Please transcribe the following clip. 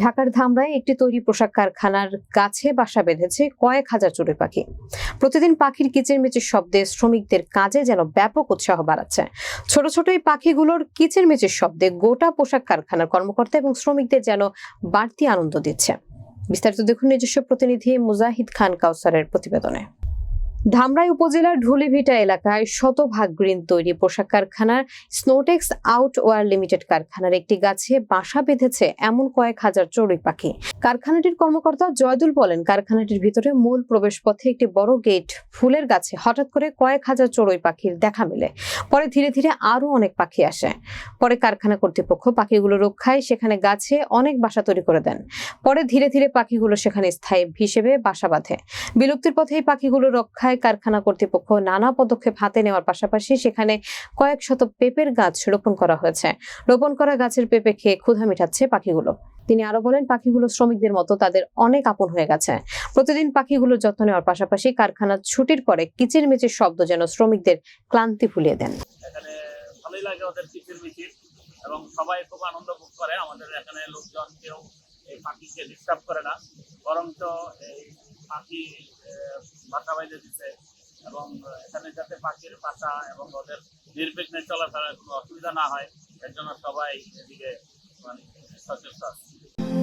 ঢাকার ধামরায় একটি তৈরি পোশাক কারখানার কাছে বাসা বেঁধেছে কয়েক হাজার চড়ুই পাখি। প্রতিদিন পাখির কিচিরমিচির শব্দে শ্রমিকদের কাজে যেন ব্যাপক উৎসাহ বাড়াচ্ছে। ছোট ছোট এই পাখিগুলোর কিচিরমিচির শব্দে গোটা পোশাক কারখানার কর্মকর্তা এবং শ্রমিকদের যেন বাড়তি আনন্দ দিচ্ছে। বিস্তারিত দেখুন নিজস্ব প্রতিনিধি মুজাহিদ খান কাউসারের প্রতিবেদনে। ধামরাই উপজেলার ঢুলিভিটা এলাকায় শতভাগ গ্রিন তৈরি পোশাক কারখানার স্নোটেক্স আউটওয়ার লিমিটেড কারখানার একটি গাছে বাসা বেঁধেছে এমন কয়েক হাজার চড়ুই পাখি। কারখানাটির কর্মকর্তা জয়দুল বলেন, কারখানাটির ভিতরে মূল প্রবেশপথে একটি বড় গেট ফুলের গাছে হঠাৎ করে কয়েক হাজার চড়ুই পাখির দেখা মেলে। পরে ধীরে ধীরে আরও অনেক পাখি আসে। পরে কারখানা কর্তৃপক্ষ পাখিগুলো রক্ষায় সেখানে গাছে অনেক বাসা তৈরি করে দেন। পরে ধীরে ধীরে পাখিগুলো সেখানে স্থায়ী হিসেবে বাসা বাঁধে। বিলুপ্তির পথে এই পাখিগুলো রক্ষায় কারখানা কর্তৃপক্ষ নানা পদক্ষেপ হাতে নেওয়ার পাশাপাশি সেখানে কয়েক শত পেঁপের গাছ রোপণ করা হয়েছে। রোপণ করা গাছের পেঁপে খেয়ে ক্ষুধা মিটাচ্ছে পাখিগুলো। তিনি আরও বলেন, পাখিগুলো শ্রমিকদের মতো তাদের অনেক আপন হয়ে গেছে। প্রতিদিন পাখিগুলোর যত্ন নেওয়ার পাশাপাশি কারখানা ছুটির পরে কিচিরমিচির শব্দ যেন শ্রমিকদের ক্লান্তি ভুলিয়ে দেন। কিচির মিচির এবং সবাই খুব আনন্দ ভোগ করে। আমাদের এখানে লোকজন কেউ এই পাখিকে ডিস্টার্ব করে না। বরঞ্চ এই পাখি বাইরে দিচ্ছে এবং এখানে যাতে পাখির পাতা এবং ওদের নির্বিঘ্নে চলাফেরার কোনো অসুবিধা না হয়, এর জন্য সবাই এদিকে মানে আছে।